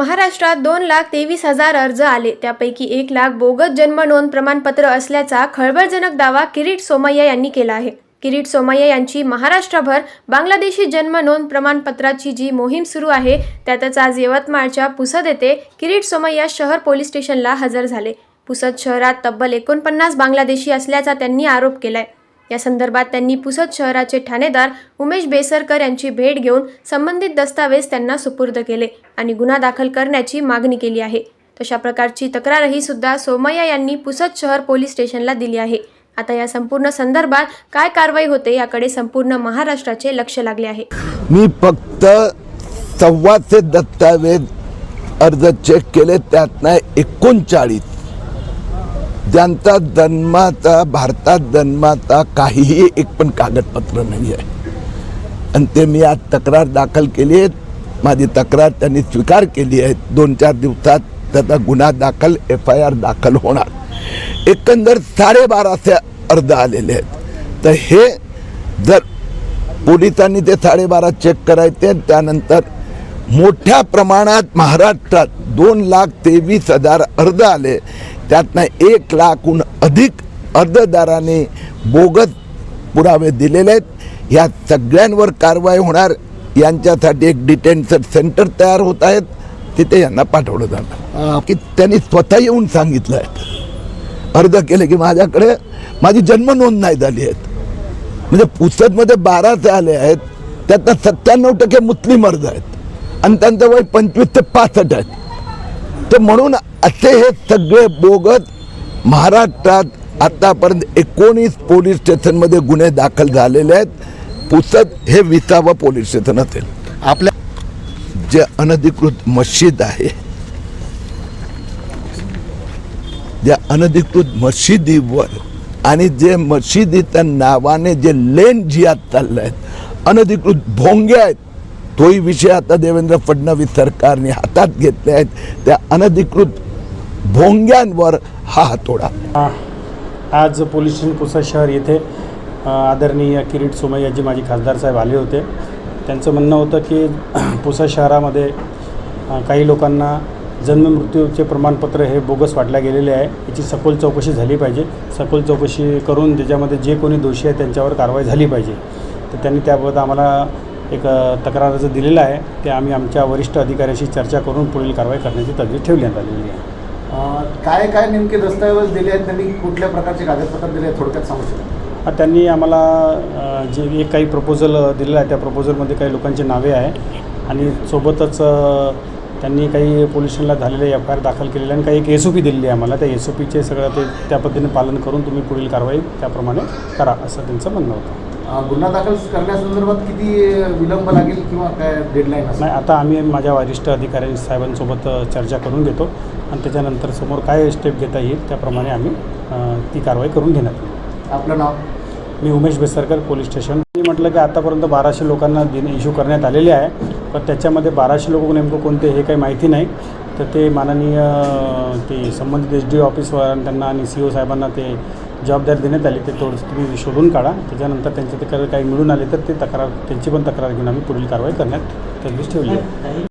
महाराष्ट्रात दोन लाख तेवीस हजार अर्ज आले. त्यापैकी एक लाख बोगस जन्म नोंद प्रमाणपत्र असल्याचा खळबळजनक दावा किरीट सोमय्या यांनी केला आहे. किरीट सोमय्या यांची महाराष्ट्रभर बांगलादेशी जन्म नोंद प्रमाणपत्राची जी मोहीम सुरू आहे त्यातच आज यवतमाळच्या पुसद येथे किरीट सोमय्या शहर पोलीस स्टेशनला हजर झाले. पुसद शहरात तब्बल एकोणपन्नास बांगलादेशी असल्याचा त्यांनी आरोप केलाय. या संदर्भात त्यांनी पुसद शहराचे ठाणेदार उमेश बेसरकर यांची भेट घेऊन संबंधित दस्तावेज त्यांना सुपूर्द केले आणि गुन्हा दाखल करण्याची मागणी केली आहे. तशा प्रकारची तक्रारही सुद्धा सोमय्या यांनी पुसद शहर पोलीस स्टेशनला दिली आहे. आता या संपूर्ण संदर्भात काय कारवाई होते याकडे संपूर्ण महाराष्ट्राचे लक्ष लागले आहे. मी फक्त सव्वाचे दस्तावेज अर्ज चेक केले त्यातनं एकोणचाळीस ज्यांचा जन्माचा भारतात जन्माचा काहीही एक पण कागदपत्र नाही आहे आणि ते मी आज तक्रार दाखल केली आहे माझी तक्रार त्यांनी स्वीकार केली आहे दोन चार दिवसात त्याचा गुन्हा दाखल एफ आय आर दाखल होणार. एकंदर साडेबाराशे अर्ज आलेले आहेत. तर हे जर पोलिसांनी ते साडेबारा चेक करायचे त्यानंतर मोठ्या प्रमाणात महाराष्ट्रात दोन लाख तेवीस हजार अर्ज आले. त्यातनं एक लाखहून अधिक अर्जदारांनी बोगस पुरावे दिलेले आहेत. या सगळ्यांवर कारवाई होणार. यांच्यासाठी एक डिटेन्शन सेंटर तयार होत आहेत. तिथे यांना पाठवलं जाणार. की त्यांनी स्वतः येऊन सांगितलं आहे अर्ज केले की माझ्याकडे माझी जन्म नोंद नाही झाली आहेत. म्हणजे पुस्तकमध्ये बाराचे आले आहेत. त्यातनं सत्त्याण्णव टक्के मुस्लिम अर्ज आहेत. आणि त्यांचं वय पंचवीस ते पासष्ट आहेत. तर म्हणून असे हे सगळे बोगस महाराष्ट्रात आतापर्यंत एकोणीस पोलीस स्टेशनमध्ये गुन्हे दाखल झालेले आहेत. पुसद हे विसावं पोलीस स्टेशन असेल. आपल्या जे अनधिकृत मशीद आहे. ज्या अनधिकृत मशिदीवर आणि जे मशिदीच्या नावाने जे लेन जियात चालले आहेत अनधिकृत भोंगे आहेत. तोही विषय आता देवेंद्र फडणवीस सरकारने हातात घेतले आहेत. त्या अनधिकृत भोंग्यांवर हा हातोडा. आज पोलीस स्टेशन पुसा शहर येथे आदरणीय किरीट सोमय्याजी माजी खासदार साहेब आले होते. त्यांचं म्हणणं होतं की पुसा शहरामध्ये काही लोकांना जन्ममृत्यूचे प्रमाणपत्र हे बोगस वाटल्या गेलेले आहे. याची सखोल चौकशी झाली पाहिजे. सखोल चौकशी करून त्याच्यामध्ये जे कोणी दोषी आहे त्यांच्यावर कारवाई झाली पाहिजे. तर त्यांनी त्याबाबत आम्हाला एक तक्रार अर्ज दिलेला आहे. ते आम्ही आमच्या वरिष्ठ अधिकाऱ्याशी चर्चा करून पुढील कारवाई करण्याची तजवीज ठेवण्यात आलेली आहे. काय काय नेमके दस्तऐवज दिले आहेत? त्यांनी कुठल्या प्रकारचे कागदपत्र दिले आहेत? थोडक्यात सांगू शकाल हा, त्यांनी आम्हाला जे एक काही प्रपोजल दिलेलं आहे त्या प्रपोजलमध्ये काही लोकांची नावे आहे. आणि सोबतच त्यांनी काही पोलीस स्टेशनला झालेले एफ आय आर दाखल केलेले आणि काही एक एस ओ पी दिलेली आहे आम्हाला. त्या एस ओ पीचे सगळं ते त्या पद्धतीने पालन करून तुम्ही पुढील कारवाई त्याप्रमाणे करा असं त्यांचं म्हणणं होतं. गुन्हा दाखल करण्यासंदर्भात किती विलंब लागेल किंवा काय डेडलाईन असेल? नाही आता आम्ही माझ्या वरिष्ठ अधिकारी साहेबांसोबत चर्चा करून घेतो आणि त्याच्यानंतर समोर काय स्टेप घेता येईल त्याप्रमाणे आम्ही ती कारवाई करून घेण्यात येईल आपलं नाव? मी उमेश बेसरकर पोलीस स्टेशन. मी म्हटलं की आतापर्यंत बाराशे लोकांना दिन इश्यू करण्यात आलेले आहे पण त्याच्यामध्ये बाराशे लोक नेमकं कोणते हे काही माहिती नाही. तर ते माननीय ते संबंधित एच डी ऑफिसवर त्यांना आणि सी ओ साहेबांना ते जबाबदारी देण्यात आली ते थोडंसं तुम्ही शोधून काढा. त्याच्यानंतर त्यांचे तक्रार काही मिळून आले तर ते तक्रार त्यांची पण तक्रार घेऊन आम्ही पुढील कारवाई करण्यात तजवीज ठेवली आहे.